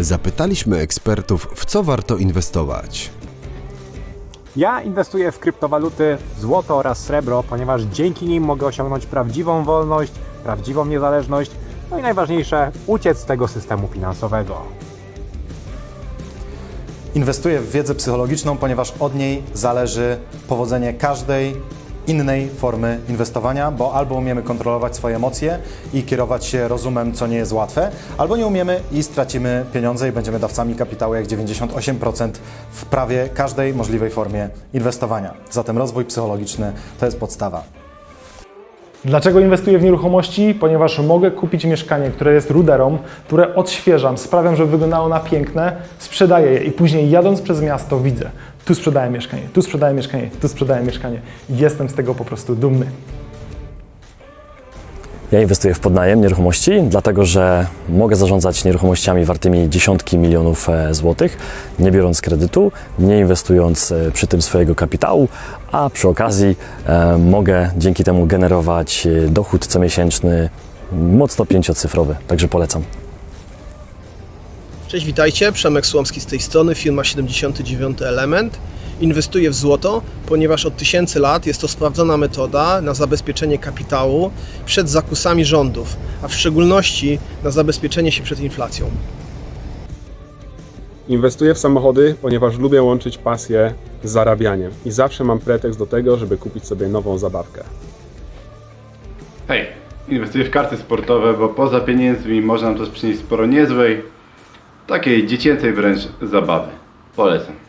Zapytaliśmy ekspertów, w co warto inwestować. Ja inwestuję w kryptowaluty złoto oraz srebro, ponieważ dzięki nim mogę osiągnąć prawdziwą wolność, prawdziwą niezależność, no i najważniejsze, uciec z tego systemu finansowego. Inwestuję w wiedzę psychologiczną, ponieważ od niej zależy powodzenie każdej innej formy inwestowania, bo albo umiemy kontrolować swoje emocje i kierować się rozumem, co nie jest łatwe, albo nie umiemy i stracimy pieniądze i będziemy dawcami kapitału jak 98% w prawie każdej możliwej formie inwestowania. Zatem rozwój psychologiczny to jest podstawa. Dlaczego inwestuję w nieruchomości? Ponieważ mogę kupić mieszkanie, które jest ruderą, które odświeżam, sprawiam, żeby wyglądało na piękne, sprzedaję je i później jadąc przez miasto widzę, tu sprzedaję mieszkanie, tu sprzedaję mieszkanie, tu sprzedaję mieszkanie. Jestem z tego po prostu dumny. Ja inwestuję w podnajem nieruchomości, dlatego że mogę zarządzać nieruchomościami wartymi dziesiątki milionów e, złotych, nie biorąc kredytu, nie inwestując e, przy tym swojego kapitału, a przy okazji e, mogę dzięki temu generować dochód comiesięczny mocno pięciocyfrowy, także polecam. Cześć, witajcie. Przemek Słomski z tej strony, firma 79 Element. Inwestuję w złoto, ponieważ od tysięcy lat jest to sprawdzona metoda na zabezpieczenie kapitału przed zakusami rządów, a w szczególności na zabezpieczenie się przed inflacją. Inwestuję w samochody, ponieważ lubię łączyć pasję z zarabianiem i zawsze mam pretekst do tego, żeby kupić sobie nową zabawkę. Hej, inwestuję w karty sportowe, bo poza pieniędzmi można nam to przynieść sporo niezłej, takiej dziecięcej wręcz zabawy. Polecam.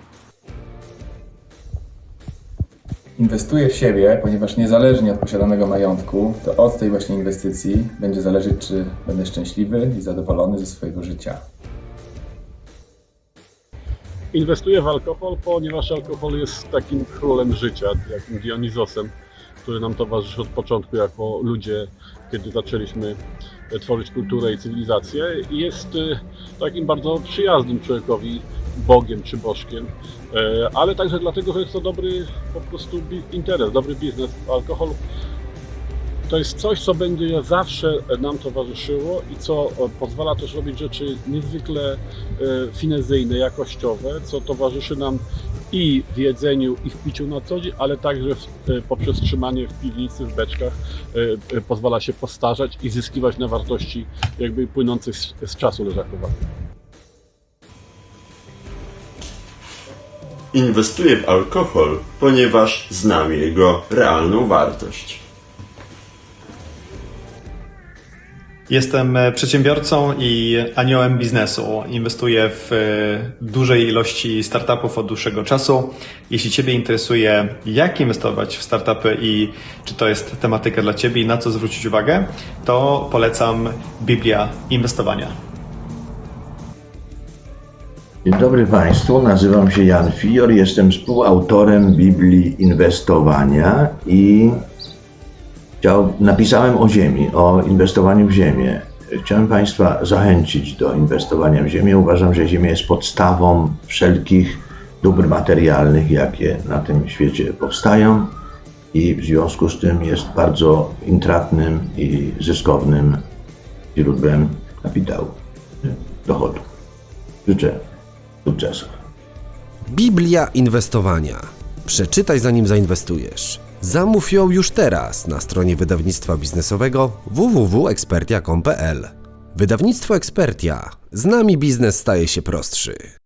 Inwestuję w siebie, ponieważ niezależnie od posiadanego majątku, to od tej właśnie inwestycji będzie zależeć, czy będę szczęśliwy i zadowolony ze swojego życia. Inwestuję w alkohol, ponieważ alkohol jest takim królem życia, takim Dionizosem, który nam towarzyszy od początku jako ludzie, kiedy zaczęliśmy tworzyć kulturę i cywilizację jest e, takim bardzo przyjaznym człowiekowi, Bogiem czy Bożkiem, E, ale także dlatego, że jest to dobry po prostu interes, dobry biznes. Alkohol to jest coś, co będzie zawsze nam towarzyszyło i co e, pozwala też robić rzeczy niezwykle e, finezyjne, jakościowe, co towarzyszy nam i w jedzeniu, i w piciu na co dzień, ale także w, poprzez trzymanie w piwnicy, w beczkach pozwala się postarzać i zyskiwać na wartości jakby płynących z, z czasu leżakowego. Inwestuję w alkohol, ponieważ znam jego realną wartość. Jestem e, przedsiębiorcą i aniołem biznesu. Inwestuję w e, dużej ilości startupów od dłuższego czasu. Jeśli Ciebie interesuje, jak inwestować w startupy i czy to jest tematyka dla Ciebie i na co zwrócić uwagę, to polecam Biblia Inwestowania. Dzień dobry Państwu, nazywam się Jan Fior, jestem współautorem Biblii Inwestowania i chciał, napisałem o ziemi, o inwestowaniu w ziemię. Chciałem Państwa zachęcić do inwestowania w ziemię. Uważam, że ziemia jest podstawą wszelkich dóbr materialnych, jakie na tym świecie powstają i w związku z tym jest bardzo intratnym i zyskownym źródłem kapitału, dochodu. Życzę Biblia inwestowania. Przeczytaj zanim zainwestujesz. Zamów ją już teraz na stronie wydawnictwa biznesowego www.ekspertia.com.pl. Wydawnictwo Ekspertia. Z nami biznes staje się prostszy.